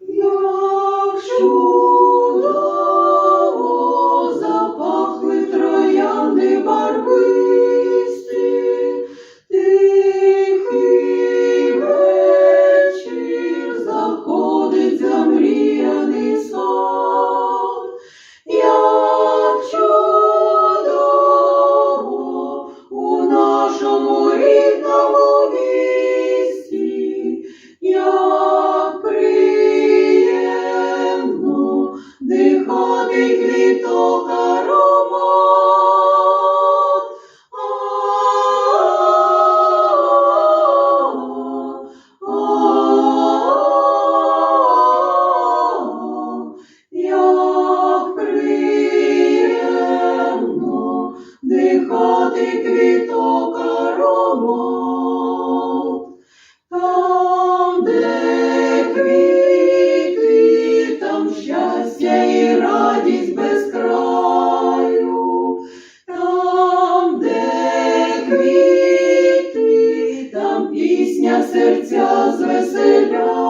Як хати квіток аромат. Там, де квіти, там щастя і радість без краю. Там, де квіти, там пісня серця звеселяє.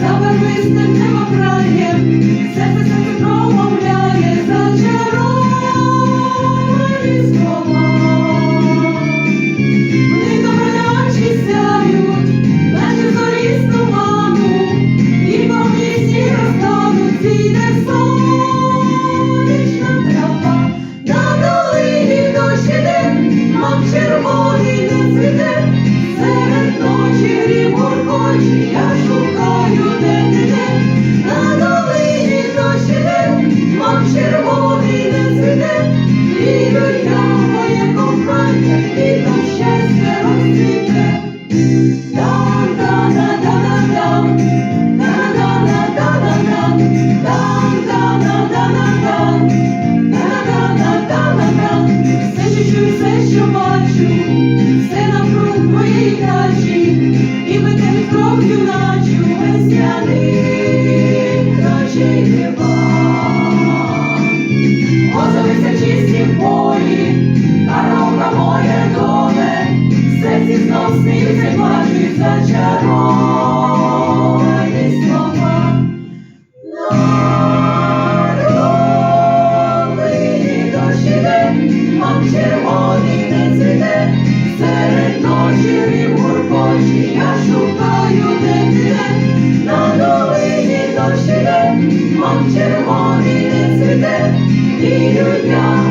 Забавись, не демократія, серце серце Mam czerwony decydet i lubię